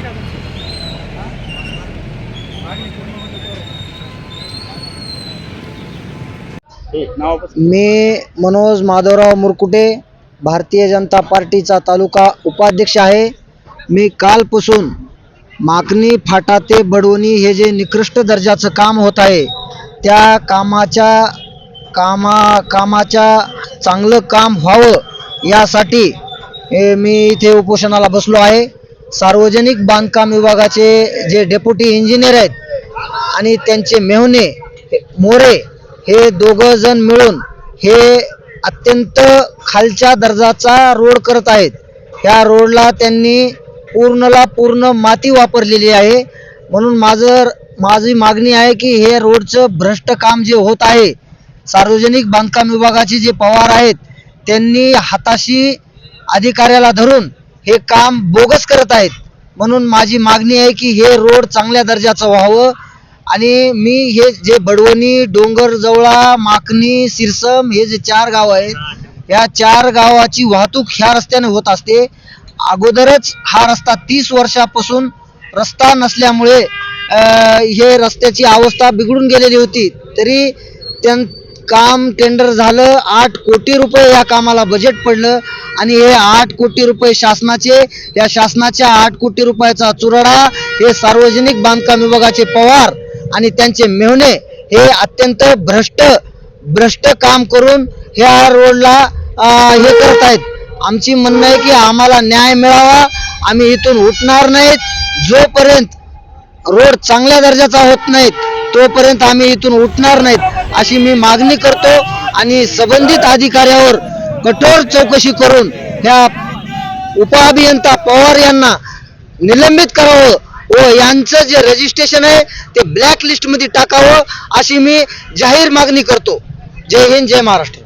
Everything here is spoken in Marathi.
आहे का तुमची मी मनोज माधवराव मुरकुटे भारतीय जनता पार्टीचा तालुका उपाध्यक्ष आहे. मी कालपासून माकणी फाटा ते बडवणी हे जे निकृष्ट दर्जाचं काम होत आहे त्या कामाच्या कामा कामाच्या चांगलं काम व्हावं यासाठी मी इथे उपोषणाला बसलो आहे. सार्वजनिक बांधकाम विभागाचे जे डेप्युटी इंजिनियर आहेत आणि त्यांचे मेहुणे हे- मोरे हे दोघं जण मिळून हे अत्यंत खालच्या दर्जाचा रोड करत आहेत. ह्या रोडला त्यांनी पूर्णला पूर्ण माती वापरलेली आहे. म्हणून माझं माझी मागणी आहे की हे रोडचं भ्रष्ट काम जे होत आहे सार्वजनिक बांधकाम विभागाचे जे पवार आहेत त्यांनी हाताशी अधिकाऱ्याला धरून हे काम बोगस करत आहेत. म्हणून माझी मागणी आहे की हे रोड चांगल्या दर्जाचं व्हावं. आणि मी हे जे बडवणी डोंगर जवळा माकणी सिरसम हे जे चार गाव आहेत या चार गावाची वाहतूक ह्या रस्त्याने होत असते. अगोदरच हा रस्ता तीस वर्षापासून रस्ता नसल्यामुळे हे रस्त्याची अवस्था बिघडून गेलेली होती. तरी त्यां काम टेंडर झालं आठ कोटी रुपये या कामाला बजेट पडलं आणि हे आठ कोटी रुपये शासनाचे या शासनाच्या आठ कोटी रुपयाचा चुराडा हे सार्वजनिक बांधकाम विभागाचे पवार आणि त्यांचे मेहणे हे अत्यंत भ्रष्ट भ्रष्ट काम करून ह्या रोडला हे करत आहेत आमची म्हणणं आहे की आम्हाला न्याय मिळावा आम्ही इथून उठणार नाहीत. जोपर्यंत रोड चांगल्या दर्जाचा होत नाहीत तोपर्यंत आम्ही इथून उठणार नाहीत. अशी मी मागणी करतो आणि संबंधित अधिकाऱ्यावर कठोर चौकशी करून ह्या उपअभियंता पवार यांना निलंबित करावं व यांचं जे रजिस्ट्रेशन आहे ते ब्लॅक लिस्टमध्ये टाकावं अशी मी जाहीर मागणी करतो. जय हिंद जय महाराष्ट्र.